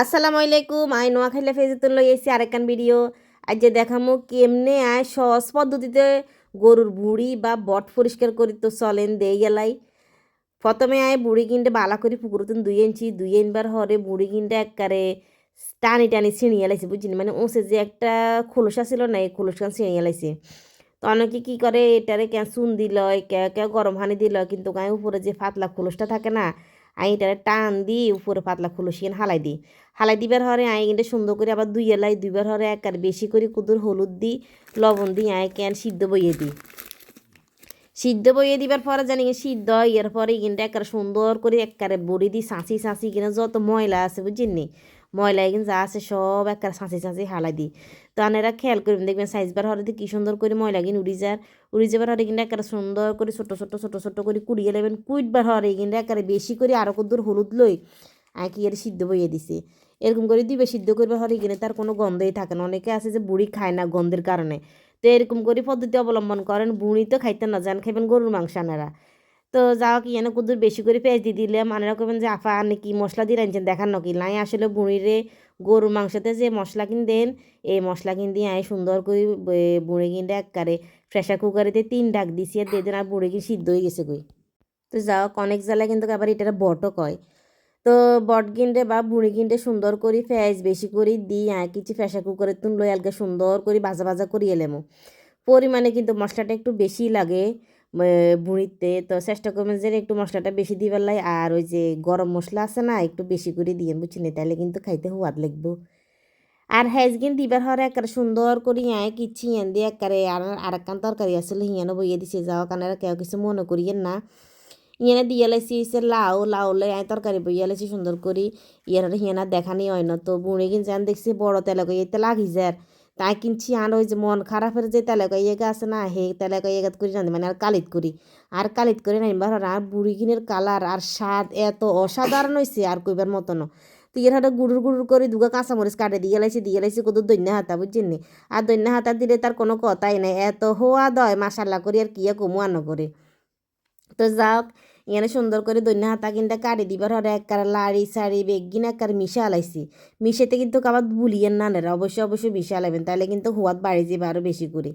আসসালামু আলাইকুম আই নোয়াখাইলা ফেজেতুন লই এসি আরেকখান ভিডিও। আজ যে দেখামু কেমনে আয় সহজ পদ্ধতিতে গরুর বুড়ি বা বট পরিষ্কার করি তো চলেন দেই গেলাই প্রথমে আয় বুড়ি কিনতে বালা করে পুকুরতুন দুই ইঞ্চি, দুই ইনবার হরে বুড়ি কিনতে একবারে টানি টানি ছিঁড়িয়ে লাইছে, বুঝছিনি? মানে ওসে যে একটা খোলসা ছিল না, এই খোলসখান ছিঁড়িয়ে লাইছে। তো অনেকে কী করে, এটারে কে চুন দিল কে কে গরম হানি দিল, কিন্তু গায়ে উপরে যে পাতলা খোলসটা থাকে না আই এটারে টান দি উপরে পাতলা খুলসিন হালাই দি হালাই দিবার হরে, আই কিন্তু সুন্দর করে আবার দুই এলাই দুইবার হরে একার বেশি করে কুদুর হলুদ দিই লবণ দিই আয় কেন সিদ্ধ বইয়ে দিই সিদ্ধ বইয়ে দিবার পরে জানি সিদ্ধ ইয়ের পরে কিন্তু একার সুন্দর করে একারে বড়ি দি, সাঁচি সাঁচি কিনা যত ময়লা আছে, বুঝছেন ময়লা কিন্তু যা আছে সব একার সাঁচি সাঁচি হালাই দিই তো আনেরা খেয়াল করবেন দেখবেন সাইজবার হরে কি সুন্দর করে ময়লা কিন উড়ি যার। উড়ি যাবার হরে কিন্তু একারে সুন্দর করে ছোট ছোট ছোট ছোট করে কুড়িয়ে নেবেন। কুইটবার হরে কিন্তু একারে বেশি করে আরও কদ্দুর হলুদ লই। আঁকি এর সিদ্ধ বইয়ে দিছে। এরকম করে দিবে সিদ্ধ করবার হরে কিনে তার কোনো গন্ধই থাকে না। অনেকে আছে যে বুড়ি খায় না গন্ধের কারণে। তো এরকম করে পদ্ধতি অবলম্বন করেন, বুড়ি তো খাইতে না যান, খাইবেন গরুর মাংস আনারা। তো যাও কি এনে কুদুর বেশি করে পেঁয়াজ দিয়ে দিলে মানেরা করবেন যে আফা আনে কি মশলা দিয়ে রাঁধছেন? দেখার নকি নাই আসলে বুড়িরে গরুর মাংসতে যে মশলা কিন দেন, এই মশলা কিন দিয়ে আয় সুন্দর করে বুড়ি কিনতে একবারে প্রেশার কুকারেতে তিন ডাক দিছি আর দিয়ে দেন আর বুড়ি কিন সিদ্ধ হয়ে গেছে কই। তো যাও, অনেক জ্বালা কিন্তু আবার এটা বটও কয়। তো বট গিনটে বা বুড়ি গিনটে সুন্দর করে, পেঁয়াজ বেশি করে, দিই আর কিছু কুকারে তুন লই আলগে সুন্দর করে, ভাজা ভাজা করি এলেমো। পরিমাণে কিন্তু মশলাটা একটু বেশি লাগে বুড়িতে তো চেষ্টা করবেন যে একটু মশলাটা বেশি দিবার লাই। আর ওই যে গরম মশলা আছে না, একটু বেশি করে দিয়ে বুঝছি না তাহলে কিন্তু খাইতে হুয়াদ লাগবো। আর হেজগিন দিবার হরে একারে সুন্দর করে আয় কিচ্ছি এন দিয়ে একারে আর আরেকখান তরকারি আসলে হিয়ানো বইয়ে দিছে, যাওয়া কারণে কেউ কিছু মনে করিয়েন না। ইয়ানে দিয়ে লাইছি হচ্ছে লাউ লাউ লাই আয় তরকারি বইয়া লাইছি সুন্দর করি। ইয়ার হিয়ানা দেখানি হয় না তো। বুড়ি কিন যান দেখছি বড় তেলে এতে লাগি যায় তাই কিনছি আর ওই যে মন খারাপের যে তেলেকা ইয়েগা আছে না হে তেলেকা ইয়েগাত করি জানি মানে আর কালিত করি। আর কালিত করে নাইবার আর বুড়ি কিনের কালার আর স্বাদ এত অসাধারণ হয়েছে আর কইবার মতন এর হাতে গুড়ুর গুড়ুর করে দুগা কাঁচামরিচ কাটে, দিয়ে লাইছে দিয়ে লাইছে কত দৈন্য হাতা, বুঝছেন আর দৈন্য হাতা দিলে তার কোনো কথাই নাই। এত হওয়া দয় মাসাল্লা করি আর কিয়া কমু আনো করে। তো যাওক এখানে সুন্দর করে দৈন্য হাতা কিন্তু কাটি দিবার হরে একবার লাড়ি সাড়ি বেগিন একবার মিশা আলাইছি মিশেতে কিন্তু কাবার ভুলিয়েন না নেরা অবশ্যই অবশ্যই মিশা আলাইবেন তাহলে কিন্তু হুয়াত বাড়ি যাবে আরও বেশি করে।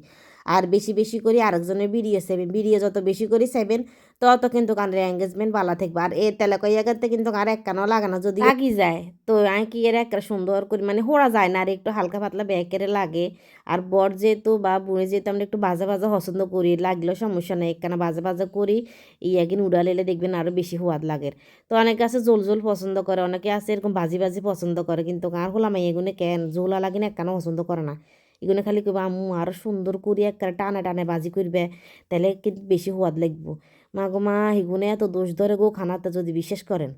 আর বেশি বেশি করে আরেকজনের বিড়িয়ে সেবেন বিড়িয়ে যত বেশি করে চাইবেন তত কিন্তু কানের এঙ্গেজমেন্ট ভালো থাকবে। আর এ তেলাকইয়াগাতে কিন্তু আর এক কানও লাগানো যদি লাগি যায়। তো আমি কি এর একটা সুন্দর করে? মানে হোড়া যায় না, আর একটু হালকা পাতলা ব্যাকেরে লাগে। আর বর যেহেতু বা বুড়ি যেহেতু আমরা একটু বাজা বাজা পছন্দ করি, লাগলেও সমস্যা নেই, একখানা বাজা বাজা করি ইয়াগিন উড়ালেলে দেখবেন আরও বেশি হোয়াদ লাগে। তো অনেকে আছে জোল জোল পছন্দ করে, অনেকে আছে এরকম বাজি বাজি পছন্দ করে, কিন্তু আর হলাম এগুলো কেন? জোলা লাগিন একখানা পছন্দ করে না। এগুলো খালি কব আম্মু আরও সুন্দর করি একটা টানে টানে বাজি করবে তাহলে কিন্তু বেশি সোয়াদ লাগবো। মা গো মা এগুনে এত দোষ ধরে গো, খানাতে যদি বিশ্বাস করেন।